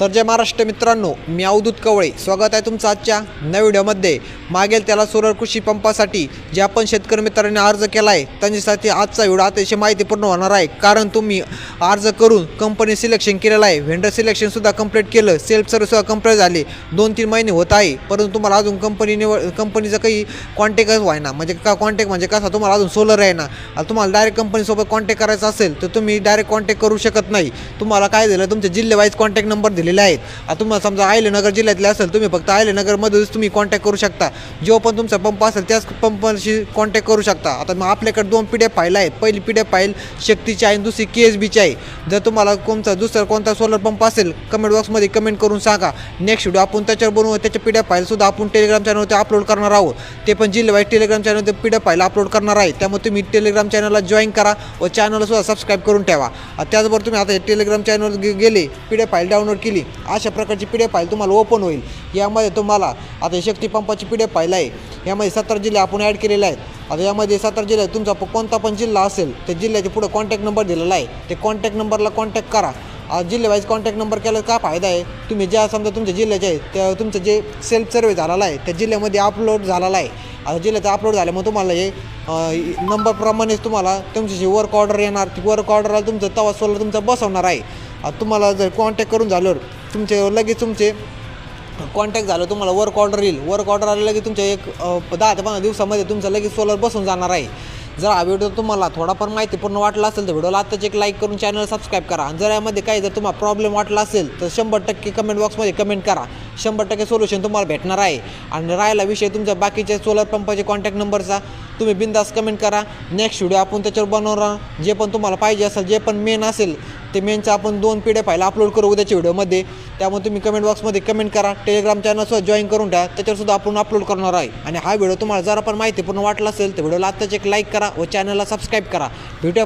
तर जय महाराष्ट्र मित्रांनो मी अवधूत कवळे. स्वागत आहे तुमचं आजच्या नव्या व्हिडिओमध्ये. मागेल त्याला सोलर कृषी पंपासाठी जे आपण शेतकरी मित्रांनी अर्ज केला आहे त्यांच्यासाठी आजचा व्हिडिओ अतिशय माहितीपूर्ण होणार आहे. कारण तुम्ही अर्ज करून कंपनी सिलेक्शन केलेलं आहे. व्हेंडर सिलेक्शनसुद्धा कंप्लीट केलं. सेल्फ सर्व्हिससुद्धा कंप्लीट झाली. दोन तीन महिने होत आहे. परंतु तुम्हाला अजून कंपनी निवड कंपनीचं काही कॉन्टॅक्टच व्हायना. म्हणजे का कॉन्टॅक्ट म्हणजे कसा? तुम्हाला अजून सोलर आहे ना. तुम्हाला डायरेक्ट कंपनीसोबत कॉन्टॅक्ट करायचा असेल तर तुम्ही डायरेक्ट कॉन्टॅक्ट करू शकत नाही. तुम्हाला काय दिलं तुमचे जिल्हेवाईज कॉन्टॅक्ट नंबर दिले दिलेले आहेत. आता तुम्हाला समजा आयलनगर जिल्ह्यातले असेल तुम्ही फक्त आयलनगरमध्येच तुम्ही कॉन्टॅक्ट करू शकता. जो पण तुमचा पंप असेल त्याच पंपाशी कॉन्टॅक्ट करू शकता. आता मग आपल्याकडे दोन पी डी एफ फाईल आहेत. पहिली पी डी एफ फाईल शक्तीची आहे आणि दुसरी के एस बीची आहे. जर तुम्हाला कोणता दुसरा कोणता सोलर पंप असेल कमेंट बॉक्समध्ये कमेंट करून सांगा. नेक्स्ट व्हिडिओ आपण त्याच्यावर बनवू. त्याच्या पी डी एफ फाईलसुद्धा आपण टेलिग्राम चॅनलवरती अपलोड करणार आहोत. ते पण जिल्ह्यावाईज टेलिग्राम चॅनलवरती P D F file upload करणार आहे. त्यामुळे तुम्ही टेलिग्राम चॅनलला जॉईन करा व चॅनलसुद्धा सबस्क्राईब करून ठेवा. त्याचबरोबर तुम्ही आता टेलिग्राम चॅनल गेले P D F file download केली अशा प्रकारची पी डी एफ फाईल तुम्हाला ओपन होईल. यामध्ये तुम्हाला आता ही शक्ती पंपाची पी डी एफ फाईल आहे. यामध्ये सतरा जिल्हे आपण ॲड केलेले आहेत. आता यामध्ये सतरा जिल्ह्यात तुमचा कोणता पण जिल्हा असेल त्या जिल्ह्याच्या पुढे कॉन्टॅक्ट नंबर दिलेला आहे. ते कॉन्टॅक्ट नंबरला कॉन्टॅक्ट करा. जिल्हेवाईज कॉन्टॅक्ट नंबर केला काय फायदा आहे? तुम्ही ज्या समजा तुमच्या जिल्ह्याचे आहे त्या तुमचं जे सेल्फ सर्वे झालेला आहे त्या जिल्ह्यामध्ये अपलोड झालेला आहे. आता जिल्ह्याचा अपलोड झाल्यामुळे तुम्हाला हे नंबरप्रमाणेच तुम्हाला तुमच्याशी वर्क ऑर्डर येणार. ती वर्क ऑर्डरला तुमचं तवा सोलर तुमचं बसवणार आहे. तुम्हाला जर कॉन्टॅक्ट करून झाल्यावर तुमचे लगेच तुमचे कॉन्टॅक्ट झालं तुम्हाला वर्क ऑर्डर येईल. वर्क ऑर्डर आलं लगेच तुमच्या एक दहा ते पंधरा दिवसामध्ये तुमचं लगेच सोलर बसून जाणार आहे. जर हा व्हिडिओ तुम्हाला थोडाफार माहितीपूर्ण वाटला असेल तर व्हिडिओला आत्ताच एक लाईक करून चॅनल सबस्क्राईब करा. आणि जर यामध्ये काही जर तुम्हाला प्रॉब्लेम वाटला असेल तर शंभर टक्के कमेंट बॉक्समध्ये कमेंट करा. शंभर टक्के सोल्युशन तुम्हाला भेटणार आहे. आणि राहिला विषय तुमच्या बाकीच्या सोलर पंपाचे कॉन्टॅक्ट नंबरचा तुम्ही बिंदास कमेंट करा. नेक्स्ट व्हिडिओ आपण त्याच्यावर बनवणार जे पण तुम्हाला पाहिजे असेल जे पण मेन असेल ते मेनचं आपण दोन पी डी अपलोड करू उद्याच्या व्हिडिओमध्ये त्यामुळे तुम्ही कमेंट बॉक्समध्ये कमेंट करा. टेलिग्राम चॅनलसुद्धा जॉईन करून ठेवा. त्याच्यावरसुद्धा आपण अपलोड करणार आहे. आणि हा व्हिडिओ तुम्हाला जरा पण माहितीपूर्ण वाटला असेल तर व्हिडिओला आत्ताच एक लाईक करा व चॅनलला सबस्क्राईब करा. भेटूया